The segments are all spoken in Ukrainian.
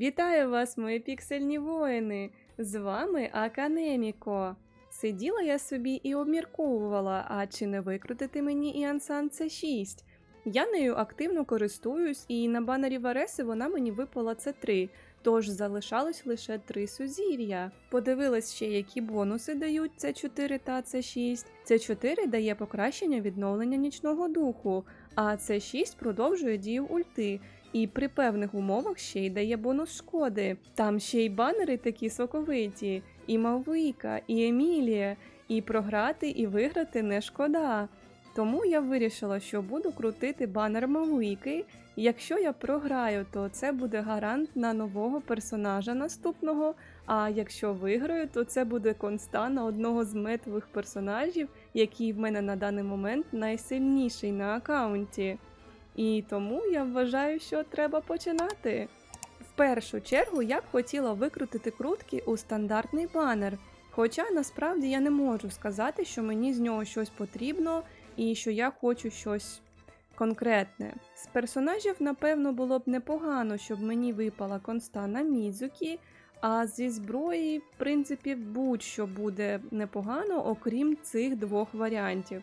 Вітаю вас, мої піксельні воїни! З вами Аканеміко. Сиділа я собі і обмірковувала, а чи не викрутити мені Іансан C6. Я нею активно користуюсь, і на банері Вареси вона мені випала C3, тож залишалось лише три сузір'я. Подивилась ще, які бонуси дають C4 та C6. C4 дає покращення відновлення нічного духу, а C6 продовжує дію ульти. І при певних умовах ще й дає бонус шкоди. Там ще й банери такі соковиті, і Мавика, і Емілія, і програти, і виграти не шкода. Тому я вирішила, що буду крутити банер Мавики. Якщо я програю, то це буде гарант на нового персонажа наступного. А якщо виграю, то це буде конста на одного з метових персонажів, який в мене на даний момент найсильніший на аккаунті. І тому я вважаю, що треба починати. В першу чергу я б хотіла викрутити крутки у стандартний банер. Хоча насправді я не можу сказати, що мені з нього щось потрібно і що я хочу щось конкретне. З персонажів, напевно, було б непогано, щоб мені випала конста на Мізукі, а зі зброї, в принципі, будь-що буде непогано, окрім цих двох варіантів.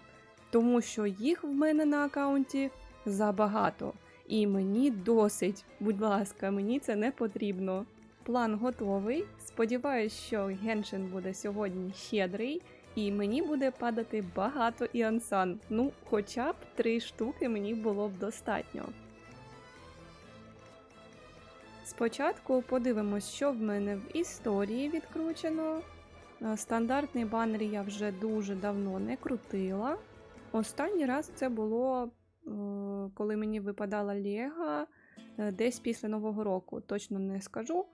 Тому що їх в мене на аккаунті забагато. І мені досить, будь ласка, мені це не потрібно. План готовий. Сподіваюсь, що Геншин буде сьогодні щедрий, і мені буде падати багато іансан. Ну, хоча б три штуки мені було б достатньо. Спочатку подивимось, що в мене в історії відкручено. Е, Стандартний банер я вже дуже давно не крутила. Останній раз це було коли мені випадала Лего е, десь після Нового року, точно не скажу.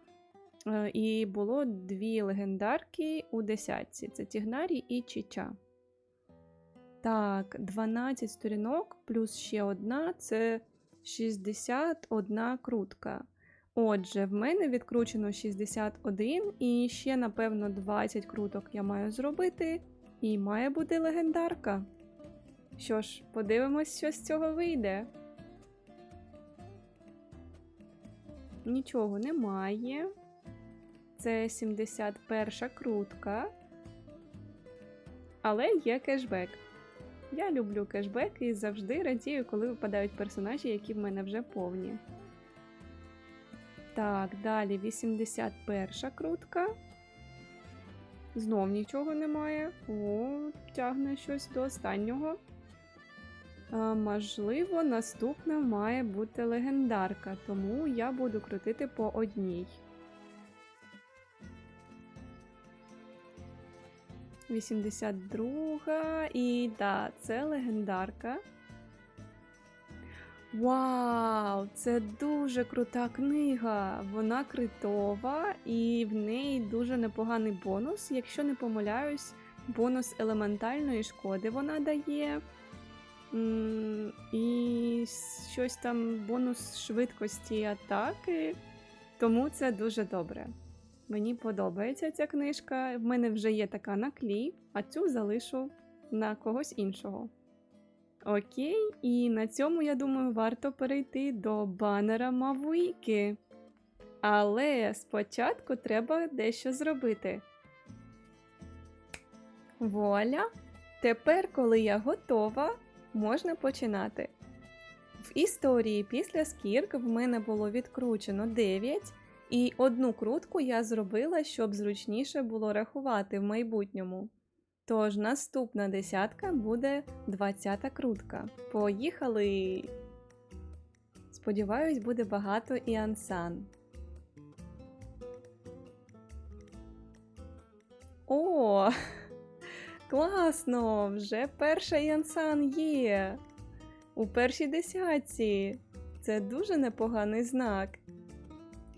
Е, і було дві легендарки у десятці: це Тігнарі і Чіча. Так, 12 сторінок, плюс ще одна це 61 крутка. Отже, в мене відкручено 61, і ще, напевно, 20 круток я маю зробити, і має бути легендарка. Що ж, подивимось, що з цього вийде. Нічого немає. Це 71 крутка. Але є кешбек. Я люблю кешбек і завжди радію, коли випадають персонажі, які в мене вже повні. Так, далі 81 крутка. Знов нічого немає. О, тягне щось до останнього. А, можливо, наступна має бути легендарка, тому я буду крутити по одній. 82 і да, це легендарка. Вау! Це дуже крута книга! Вона критова і в неї дуже непоганий бонус. Якщо не помиляюсь, бонус елементальної шкоди вона дає. І щось там бонус швидкості атаки. Тому це дуже добре. Мені подобається ця книжка. В мене вже є така на клій, а цю залишу на когось іншого. Окей, і на цьому, я думаю, варто перейти до банера Мавуїки. Але спочатку треба дещо зробити. Вуаля! Тепер, коли я готова, можна починати. В історії після скірк в мене було відкручено 9, і одну крутку я зробила, щоб зручніше було рахувати в майбутньому. Тож наступна десятка буде 20 крутка. Поїхали! Сподіваюсь, буде багато і ансан. О! Класно! Вже перша Янсан є. У першій десятці. Це дуже непоганий знак.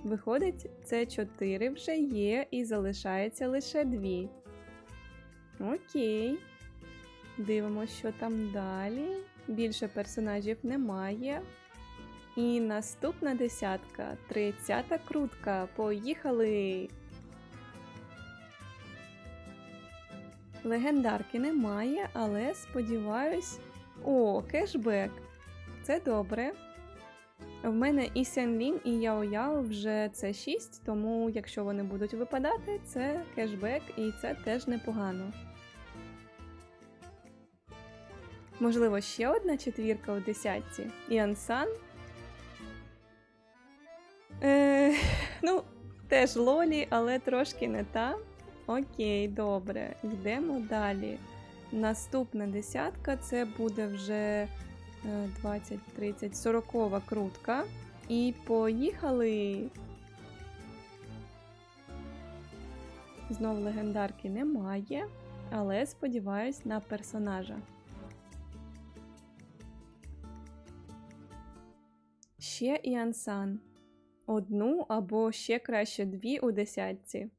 Виходить, це 4 вже є і залишається лише 2. Окей. Дивимося, що там далі. Більше персонажів немає. І наступна десятка, тридцята крутка. Поїхали! Легендарки немає, але сподіваюсь. О, кешбек. Це добре. В мене і Сянлін, і Яо Яо вже це 6, тому якщо вони будуть випадати, це кешбек і це теж непогано. Можливо, ще одна четвірка у десятці. І Ансан. Е, ну, теж Лолі, але трошки не та. Окей, добре. Йдемо далі. Наступна десятка це буде вже е, 20, 30, 40 крутка. І поїхали. Знов легендарки немає, але сподіваюсь на персонажа. Ще і Ансан. Одну або ще краще дві у десятці.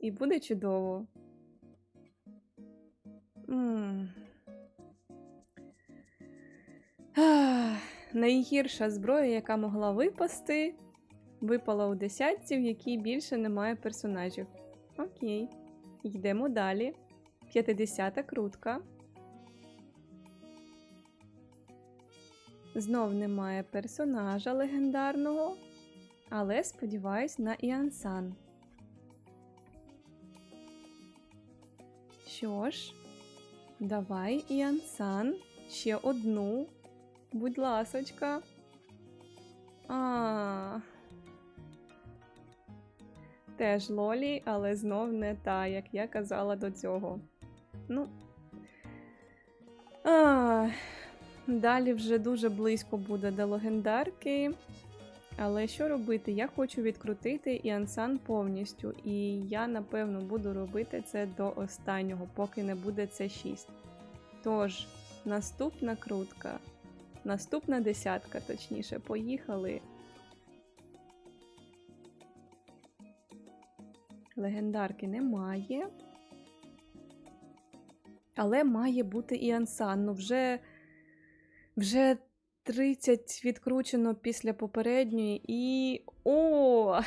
І буде чудово. М. Ах, Найгірша зброя, яка могла випасти, випала у десятці, в якій більше немає персонажів. Окей. Йдемо далі. 50 крутка. Знов немає персонажа легендарного, але сподіваюсь на Іансан. Що ж, давай, Іансан, ще одну. Будь ласочка. А. Теж Лолі, але знов не та, як я казала до цього. Ну. А, далі вже дуже близько буде до легендарки. Але що робити? Я хочу відкрутити Іансан повністю, і я, напевно, буду робити це до останнього, поки не буде це 6. Тож, наступна крутка. Наступна десятка, точніше, поїхали. Легендарки немає. Але має бути і Ансан. Ну, вже, вже 30 відкручено після попередньої і. О!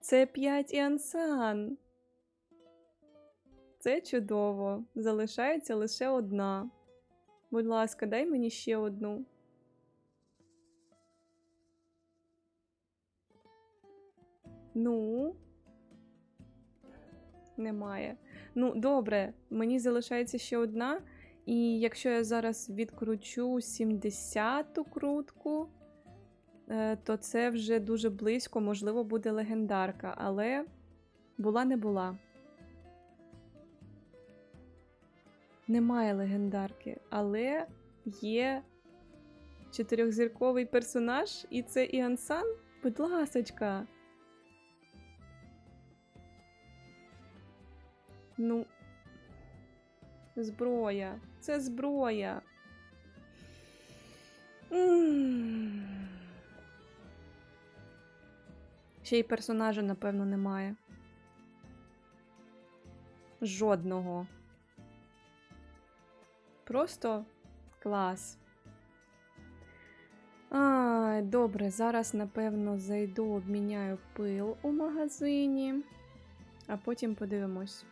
Це 5 і Ансан. Це чудово. Залишається лише одна. Будь ласка, дай мені ще одну. Ну. Немає. Ну, добре, мені залишається ще одна. І якщо я зараз відкручу 70-ту крутку, е, то це вже дуже близько, можливо, буде легендарка, але була не була. Немає легендарки, але є чотирьохзірковий персонаж, і це Іансан. Будь ласочка. Ну, зброя. Це зброя. Ще й персонажа, напевно, немає. Жодного. Просто клас. А, добре, зараз, напевно, зайду, обміняю пил у магазині, а потім подивимось.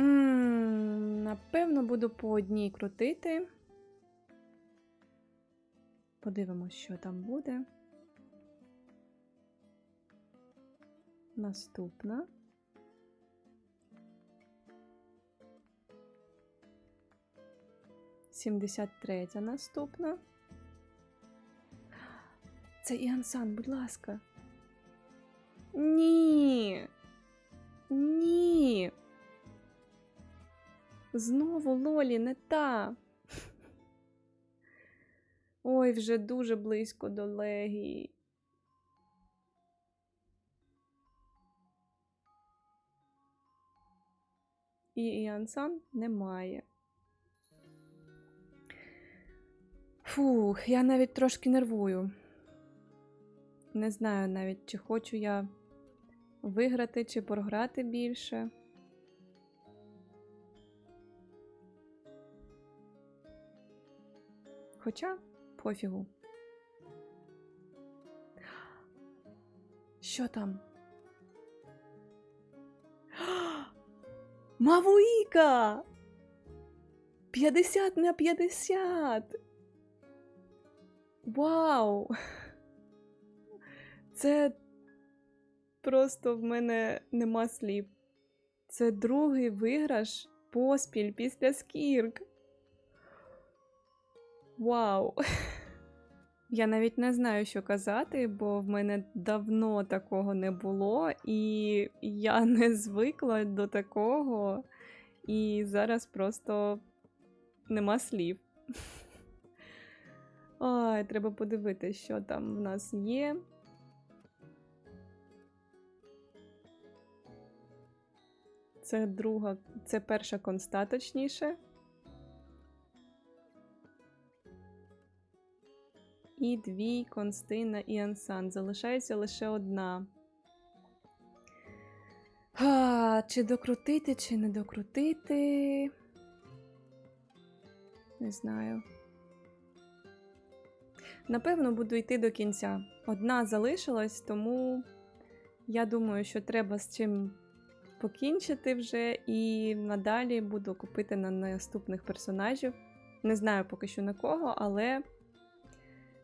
М, Напевно, буду по одній крутити. Подивимось, що там буде. Наступна. Сімдесят третя наступна. Це Іансан, будь ласка. Ні. Ні. Знову Лолі не та. Ой, вже дуже близько до Легії. І Іансан немає. Фух, я навіть трошки нервую. Не знаю навіть, чи хочу я виграти, чи програти більше. Хоча пофігу. Що там? Мавуїка! 50 на 50! Вау! Це просто в мене нема слів. Це другий виграш поспіль після скірк. Вау! Я навіть не знаю, що казати, бо в мене давно такого не було, і я не звикла до такого. І зараз просто нема слів. Ай, треба подивитися, що там в нас є. Це друга, це перша конста, точніше. І дві консти на Іансан. Залишається лише одна. А, чи докрутити, чи не докрутити? Не знаю. Напевно, буду йти до кінця. Одна залишилась, тому я думаю, що треба з чим покінчити вже, і надалі буду купити на наступних персонажів. Не знаю поки що на кого, але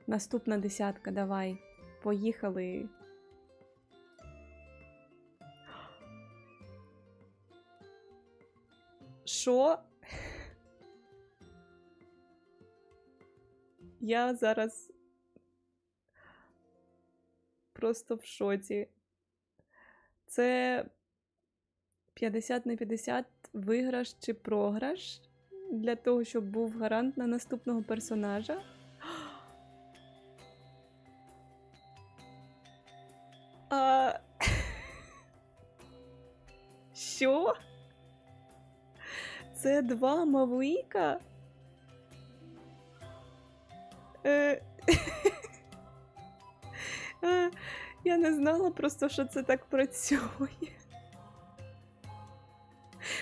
наступна десятка, давай. Поїхали. Що? Я зараз просто в шоці. Це 50 на 50 виграш чи програш для того, щоб був гарант на наступного персонажа. Що? Це два Мавуїка? Е... Е, Я не знала просто, що це так працює.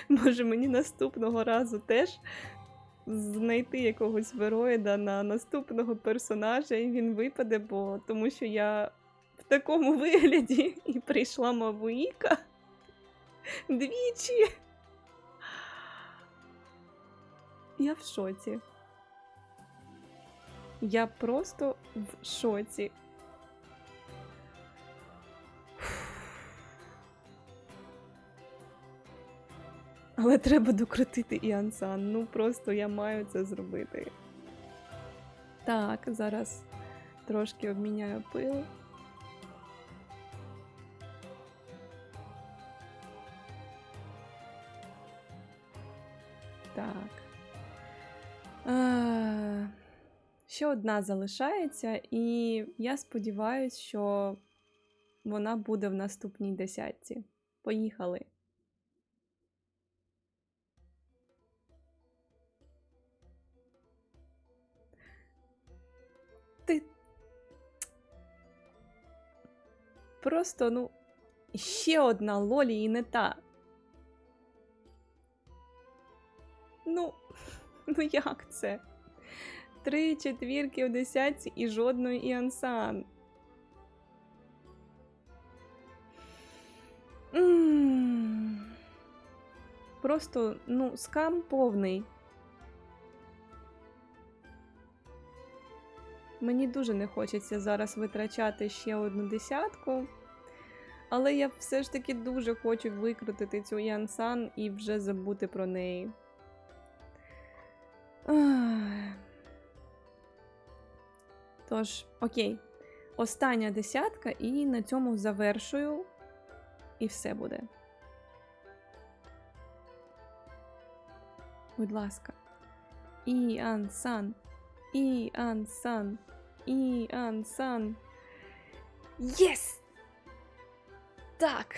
Може мені наступного разу теж знайти якогось вероїда на наступного персонажа, і він випаде, бо тому що я в такому вигляді і прийшла Мавуїка двічі. Я в шоці. Я просто в шоці. Але треба докрутити Іансан. Ну просто я маю це зробити. Так, зараз трошки обміняю пил. Ще одна залишається, і я сподіваюся, що вона буде в наступній десятці. Поїхали. Ти. Просто, ну, ще одна лолі і не та. Ну, ну як це? Три четвірки в десятці і жодної Іансан. Просто, ну, скам повний. Мені дуже не хочеться зараз витрачати ще одну десятку. Але я все ж таки дуже хочу викрутити цю Янсан і вже забути про неї. Тож, окей, остання десятка, і на цьому завершую, і все буде. Будь ласка. Іан-сан. Іан-сан. Іан-сан. Єс! Так.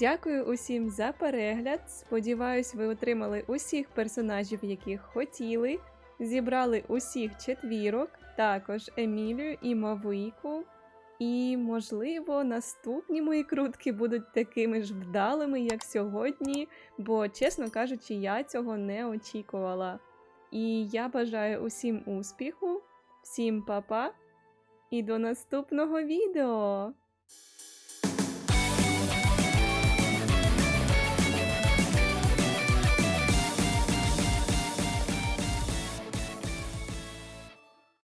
Дякую усім за перегляд. Сподіваюсь, ви отримали усіх персонажів, яких хотіли. Зібрали усіх четвірок, також Емілію і Мавуїку. І, можливо, наступні мої крутки будуть такими ж вдалими, як сьогодні, бо, чесно кажучи, я цього не очікувала. І я бажаю усім успіху, всім па-па і до наступного відео!